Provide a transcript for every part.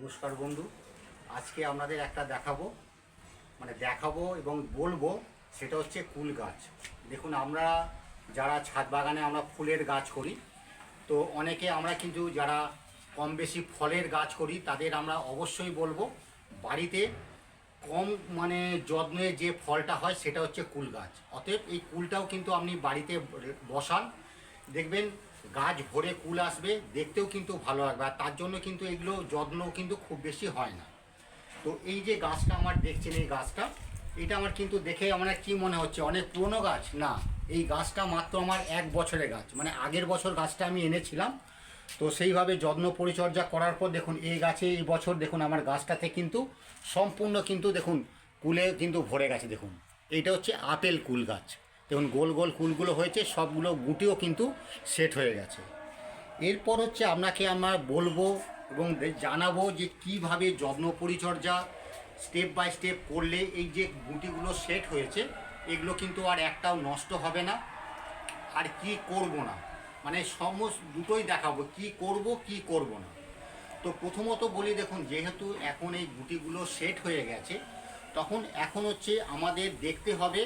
নমস্কার বন্ধু। আজকে আপনাদের একটা দেখাবো মানে দেখাবো এবং বলব, সেটা হচ্ছে কুল গাছ। দেখুন, আমরা যারা ছাদ বাগানে আমরা ফুলের গাছ করি, তো অনেকে আমরা কিন্তু যারা কম বেশি ফলের গাছ করি, তাদের আমরা অবশ্যই বলব, বাড়িতে কম মানে যত্নে যে ফলটা হয়, সেটা হচ্ছে কুল গাছ। অতএব এই কুলটাও কিন্তু আপনি বাড়িতে বসান। দেখবেন গাছ ভরে কুল আসবে, দেখতেও কিন্তু ভালো লাগবে। আর তার জন্য কিন্তু এগুলো যত্ন কিন্তু খুব বেশি হয় না। তো এই যে গাছটা আমার দেখছেন, এই গাছটা, এটা আমার কিন্তু দেখে আমার কি মনে হচ্ছে? অনেক পুরনো গাছ? না, এই গাছটা মাত্র আমার এক বছরের গাছ। মানে আগের বছর গাছটা আমি এনেছিলাম। তো সেইভাবে যত্ন পরিচর্যা করার পর দেখুন, এই গাছে এই বছর দেখুন আমার গাছটাতে কিন্তু সম্পূর্ণ কিন্তু দেখুন, কুলে কিন্তু ভরে গেছে। দেখুন, এইটা হচ্ছে আপেল কুল গাছ। দেখুন, গোল গোল কুলগুলো হয়েছে, সবগুলো গুটিও কিন্তু সেট হয়ে গেছে। এরপর হচ্ছে আপনাকে আমরা বলব এবং জানাব যে কীভাবে যত্ন পরিচর্যা স্টেপ বাই স্টেপ করলে এই যে গুটিগুলো সেট হয়েছে, এগুলো কিন্তু আর একটাও নষ্ট হবে না, আর কি করব না? মানে সমস্ত দুটোই দেখাবো, কি করব কি করব না। তো প্রথমত বলি দেখুন, যেহেতু এখন এই গুটিগুলো সেট হয়ে গেছে, তখন এখন হচ্ছে আমাদের দেখতে হবে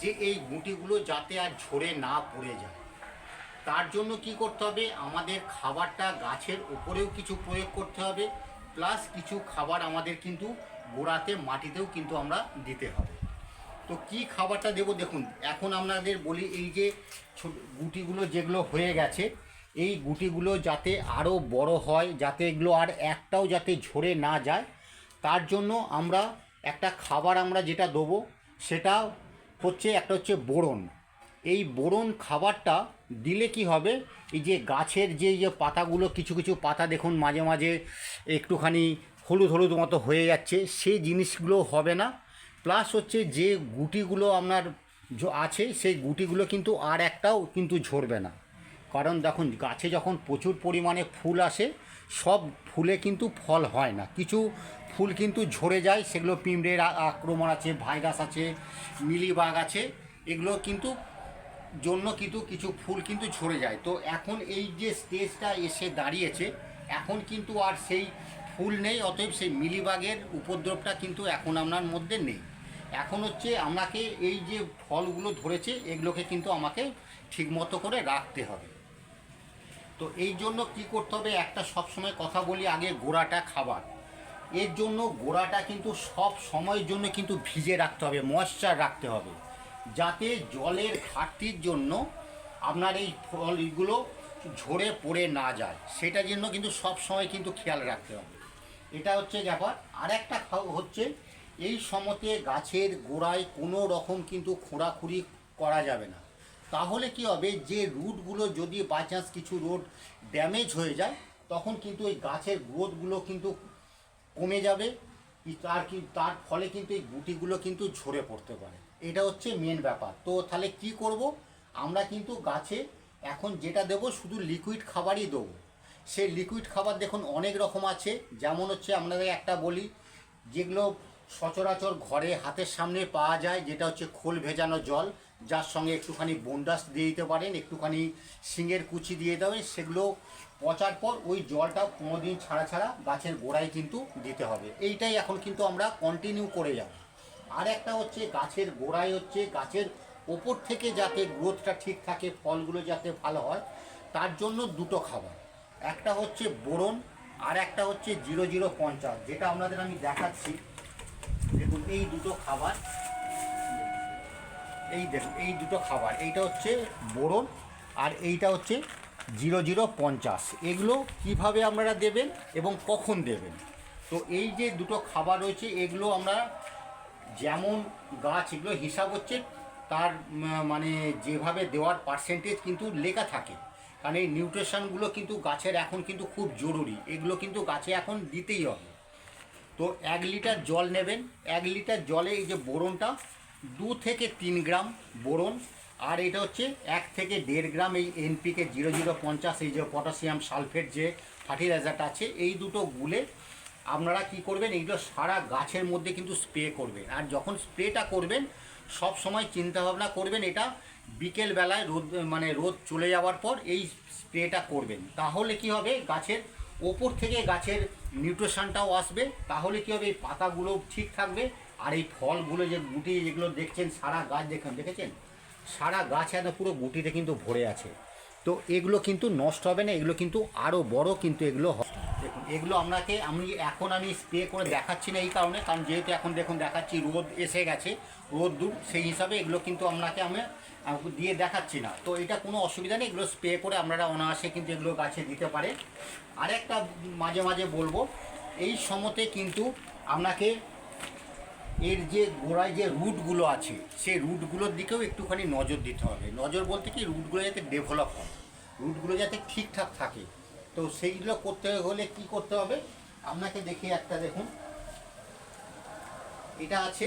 যে এই গুটিগুলো যাতে আর ঝরে না পড়ে যায়। তার জন্য কি করতে হবে? আমাদের খাবারটা গাছের উপরেও কিছু প্রয়োগ করতে হবে। প্লাস কিছু খাবার আমাদের কিন্তু গোড়াতে, মাটিতেও কিন্তু আমরা দিতে হবে। তো কি খাবারটা দেবো দেখুন, এখন আপনাদের বলি এই যে গুটিগুলো যেগুলো হয়ে গেছে, এই গুটিগুলো যাতে আরও বড় হয়, যাতে এগুলো আর একটাও যাতে ঝরে না যায়, তার জন্য আমরা একটা খাবার আমরা যেটা দেবো সেটা হচ্ছে একটা হচ্ছে বোরন। এই বোরন খাবারটা দিলে কি হবে? এই যে গাছের যে যে পাতাগুলো, কিছু কিছু পাতা দেখুন মাঝে মাঝে একটুখানি হলুদ হলুদ মতো হয়ে যাচ্ছে, সেই জিনিসগুলো হবে না। প্লাস হচ্ছে যে গুটিগুলো আপনার আছে, সেই গুটিগুলো কিন্তু আর একটাও কিন্তু ঝরবে না। কারণ দেখুন, গাছে যখন প্রচুর পরিমাণে ফুল আসে, সব ফুলে কিন্তু ফল হয় না। কিছু ফুল কিন্তু ঝরে যায়, সেগুলো পিঁমড়ের আক্রমণ আছে, ভাইরাস আছে, মিলিবাগ আছে, এগুলো কিন্তু জন্য কিন্তু কিছু ফুল কিন্তু ঝরে যায়। তো এখন এই যে স্টেজটা এসে দাঁড়িয়েছে, এখন কিন্তু আর সেই ফুল নেই, অতএব সেই মিলিবাগের উপদ্রবটা কিন্তু এখন আপনার মধ্যে নেই। এখন হচ্ছে আমাকে এই যে ফলগুলো ধরেছে, এগুলোকে কিন্তু আমাকে ঠিকমতো করে রাখতে হবে। তো এই জন্য কি করতে হবে? একটা সবসময় কথা বলি, আগে গোড়াটা খাবার। এর জন্য গোড়াটা কিন্তু সব সময়ের জন্য কিন্তু ভিজে রাখতে হবে ময়শ্চার রাখতে হবে। যাতে জলের ঘাটতির জন্য আপনার এই ফলগুলো ঝরে পড়ে না যায়। সেটার জন্য কিন্তু সব সময় কিন্তু খেয়াল রাখতে হবে। এটা হচ্ছে ব্যাপার। আর একটা হচ্ছে, এই সময়তে গাছের গোড়ায় কোনো রকম কিন্তু খোঁড়াখুড়ি করা যাবে না। তাহলে কি হবে? যে রুটগুলো যদি বাই চান্স কিছু রোড ড্যামেজ হয়ে যায়, তখন কিন্তু ওই গাছের গ্রোথগুলো কিন্তু কমে যাবে। তার কি, তার ফলে কিন্তু এই গুটিগুলো কিন্তু ঝরে পড়তে পারে। এটা হচ্ছে মেন ব্যাপার। তো তাহলে কি করব? আমরা কিন্তু গাছে এখন যেটা দেব, শুধু লিকুইড খাবারই দেবো। সেই লিকুইড খাবার দেখুন অনেক রকম আছে। যেমন হচ্ছে আপনাদের একটা বলি, যেগুলো সচরাচর ঘরে হাতের সামনে পাওয়া যায়, যেটা হচ্ছে খোল ভেজানো জল। যার সঙ্গে একটুখানি বন্ডাস দিয়ে দিতে পারেন, একটুখানি শিঙের কুচি দিয়ে দেবেন সেগুলো পচার পর ওই জলটা কোনো দিন ছাড়া ছাড়া গাছের গোড়ায় কিন্তু দিতে হবে। এইটাই এখন কিন্তু আমরা কন্টিনিউ করে যাব আর একটা হচ্ছে গাছের গোড়ায় হচ্ছে গাছের ওপর থেকে যাতে গ্রোথটা ঠিক থাকে, ফলগুলো যাতে ভালো হয়, তার জন্য দুটো খাবার। একটা হচ্ছে বোরন আর একটা হচ্ছে জিরো জিরো পঞ্চাশ, যেটা আপনাদের আমি দেখাচ্ছি। দেখুন, এই দুটো খাবার। এই দেখুন, এই দুটো খাবার। এইটা হচ্ছে বোরন আর এইটা হচ্ছে জিরো জিরো পঞ্চাশ। এগুলো কীভাবে আপনারা দেবেন এবং কখন দেবেন? তো এই যে দুটো খাবার রয়েছে, এগুলো আমরা যেমন গাছ এগুলো হিসাব হচ্ছে, তার মানে যেভাবে দেওয়ার পার্সেন্টেজ কিন্তু লেখা থাকে। কারণ এই নিউট্রিশনগুলো কিন্তু গাছের এখন কিন্তু খুব জরুরি। এগুলো কিন্তু গাছে এখন দিতেই হবে। তো এক লিটার জল নেবেন। এক লিটার জলে এই যে বোরনটা, দু থেকে তিন গ্রাম বোরন, আর এটা হচ্ছে এক থেকে দেড় গ্রাম এই এনপিকে জিরো জিরো পঞ্চাশ, এই যে পটাশিয়াম সালফেট যে ফার্টিলাইজারটা আছে, এই দুটো গুলে আপনারা কি করবেন, এইগুলো সারা গাছের মধ্যে কিন্তু স্প্রে করবেন। আর যখন স্প্রেটা করবেন, সব সময় চিন্তা ভাবনা করবেন এটা বিকেল বেলায় রোদ মানে রোদ চলে যাওয়ার পর এই স্প্রেটা করবেন। তাহলে কি হবে, গাছের ওপর থেকে গাছের নিউট্রিশনটাও আসবে, তাহলে কী হবে এই পাতাগুলো ঠিক থাকবে? আর এই ফলগুলো যে গুটি যেগুলো দেখছেন, সারা গাছ দেখেন, দেখেছেন? সারা গাছ এত পুরো গুটিতে কিন্তু ভরে আছে। তো এগুলো কিন্তু নষ্ট হবে না, এগুলো কিন্তু আরও বড় কিন্তু এগুলো এগুলো আপনাকে আমি এখন আমি স্প্রে করে দেখাচ্ছি না এই কারণে, কারণ যেহেতু এখন দেখুন দেখাচ্ছি, রোদ এসে গেছে, রোদ দূর, সেই হিসাবে এগুলো কিন্তু আপনাকে আমি দিয়ে দেখাচ্ছি না। তো এটা কোনো অসুবিধা নেই, এগুলো স্প্রে করে আপনারা অনায়াসে কিন্তু এগুলো গাছে দিতে পারে। আরেকটা মাঝে মাঝে বলব, এই সময়তে কিন্তু আপনাকে এর যে গোড়ায় যে রুটগুলো আছে, সেই রুটগুলোর দিকেও একটুখানি নজর দিতে হবে। নজর বলতে কি, রুটগুলো যাতে ডেভেলপ হয়, রুটগুলো যাতে ঠিকঠাক থাকে। তো সেইগুলো করতে হলে কি করতে হবে? আপনাকে দেখি একটা দেখুন। এটা আছে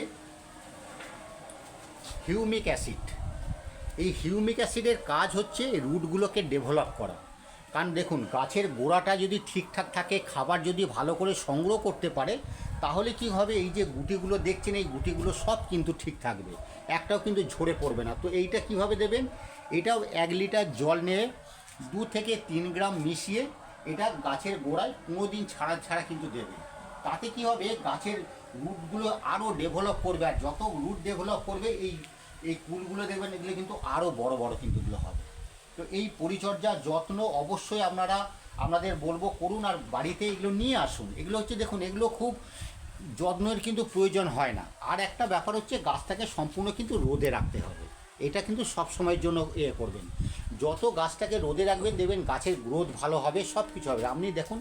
হিউমিক অ্যাসিড। এই হিউমিক অ্যাসিডের কাজ হচ্ছে রুটগুলোকে ডেভেলপ করা। কারণ দেখুন, গাছের গোড়াটা যদি ঠিকঠাক থাকে, খাবার যদি ভালো করে সংগ্রহ করতে পারে, তাহলে কি হবে? এই যে গুটিগুলো দেখছেন, এই গুটিগুলো সব কিন্তু ঠিক থাকবে। একটাও কিন্তু ঝরে পড়বে না। তো এইটা কীভাবে দেবেন? এটাও এক লিটার জল নিয়ে দু থেকে তিন গ্রাম মিশিয়ে এটা গাছের গোড়ায় কোনো দিন ছাড়া ছাড়া কিন্তু দেবে। তাতে কি হবে? গাছের রুটগুলো আরও ডেভেলপ করবে আর যত রুট ডেভেলপ করবে, এই এই কুলগুলো দেখবেন এগুলো কিন্তু আরও বড় বড় কিন্তু এগুলো হবে। তো এই পরিচর্যা যত্ন অবশ্যই আপনারা, আপনাদের বলব করুন আর বাড়িতে এগুলো নিয়ে আসুন। এগুলো হচ্ছে দেখুন, এগুলো খুব যত্নের কিন্তু প্রয়োজন হয় না। আর একটা ব্যাপার হচ্ছে গাছটাকে সম্পূর্ণ কিন্তু রোদে রাখতে হবে। এটা কিন্তু সব সময়ের জন্য এ করবেন। যত গাছটাকে রোদে রাখবেন, দেবেন গাছের গ্রোথ ভালো হবে সব কিছু হবে। আপনি দেখুন,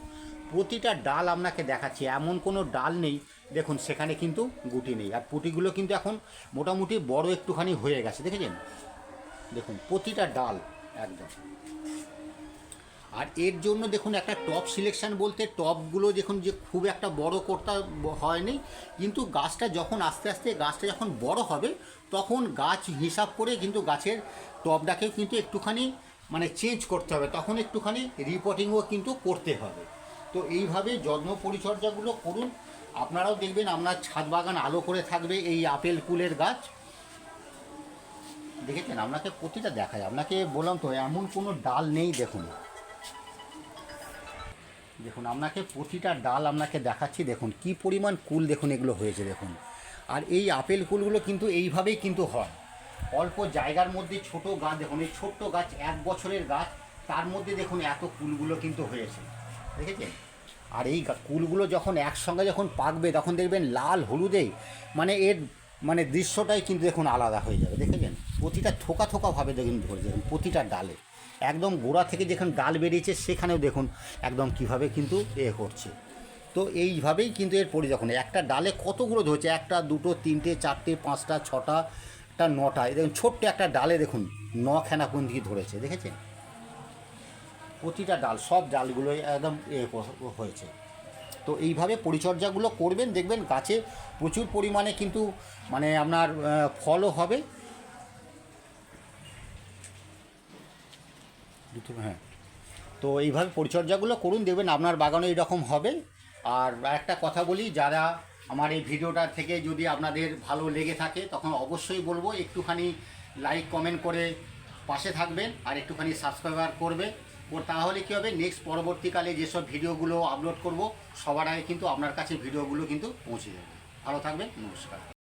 প্রতিটা ডাল আপনাকে দেখাচ্ছি, এমন কোনো ডাল নেই, দেখুন, সেখানে কিন্তু গুটি নেই। আর পুটিগুলো কিন্তু এখন মোটামুটি বড় একটুখানি হয়ে গেছে, দেখেছেন? দেখুন, প্রতিটা ডাল একদম। আর এর জন্য দেখুন একটা টপ সিলেকশন বলতে টপগুলো দেখুন যে খুব একটা বড় করতে হয়নি, কিন্তু গাছটা যখন আস্তে আস্তে গাছটা যখন বড় হবে, তখন গাছ হিসাব করে কিন্তু গাছের টপটাকেও কিন্তু একটুখানি মানে চেঞ্জ করতে হবে, তখন একটুখানি রিপোর্টিংও কিন্তু করতে হবে। তো এইভাবে যত্ন পরিচর্যাগুলো করুন। আপনারাও দেখবেন আপনার ছাদ বাগান আলো করে থাকবে এই আপেল কুলের গাছ। দেখেছেন? আপনাকে প্রতিটা দেখায়। আপনাকে বললাম তো, এমন কোনো ডাল নেই দেখুন। দেখুন, আপনাকে প্রতিটা ডাল আপনাকে দেখাচ্ছি, দেখুন, কি পরিমাণ কুল দেখুন, এগুলো হয়েছে, দেখুন। আর এই আপেল কুলগুলো কিন্তু এইভাবেই কিন্তু হয়। অল্প জায়গার মধ্যে ছোট গাছ, দেখুন, এই ছোট্ট গাছ, এক বছরের গাছ, তার মধ্যে দেখুন এত কুলগুলো কিন্তু হয়েছে। দেখেছেন? আর এই কুলগুলো যখন একসঙ্গে যখন পাকবে, তখন দেখবেন লাল হলুদে মানে এর মানে দৃশ্যটাই কিন্তু দেখুন আলাদা হয়ে যাবে। দেখেছেন? প্রতিটা থোকা থোকাভাবে দেখুন ধরে দেখুন, প্রতিটা ডালে। একদম গোড়া থেকে যেখানে ডাল বেরিয়েছে, সেখানেও দেখুন একদম কীভাবে কিন্তু এ করছে। তো এইভাবেই কিন্তু এর পরিযখন একটা ডালে কতগুলো ধরছে? একটা, দুটো, তিনটে, চারটে, পাঁচটা, ছটা একটা নটা। দেখুন, ছোট্ট একটা ডালে দেখুন নখানা কোন দিকে ধরেছে, দেখেছেন? প্রতিটা ডাল, সব ডালগুলোই একদম এ হয়েছে। তো এইভাবে পরিচর্যাগুলো করবেন, দেখবেন গাছে প্রচুর পরিমাণে কিন্তু মানে আপনার ফলও হবে। দুটো হ্যাঁ। তো এইভাবে পরিচর্যাগুলো করুন, দেখবেন আপনার বাগানে এরকম হবে। আর একটা কথা বলি, যারা আমার এই ভিডিওটা থেকে যদি আপনাদের ভালো লেগে থাকে, তখন অবশ্যই বলব, একটুখানি লাইক, কমেন্ট করে পাশে থাকবেন আর একটুখানি সাবস্ক্রাইবার করবে ও তাহলে কী হবে, নেক্সট পরবর্তীকালে যেসব ভিডিওগুলো আপলোড করব, সবার আগে কিন্তু আপনার কাছে ভিডিওগুলো কিন্তু পৌঁছে যাবে। ভালো থাকবেন, নমস্কার।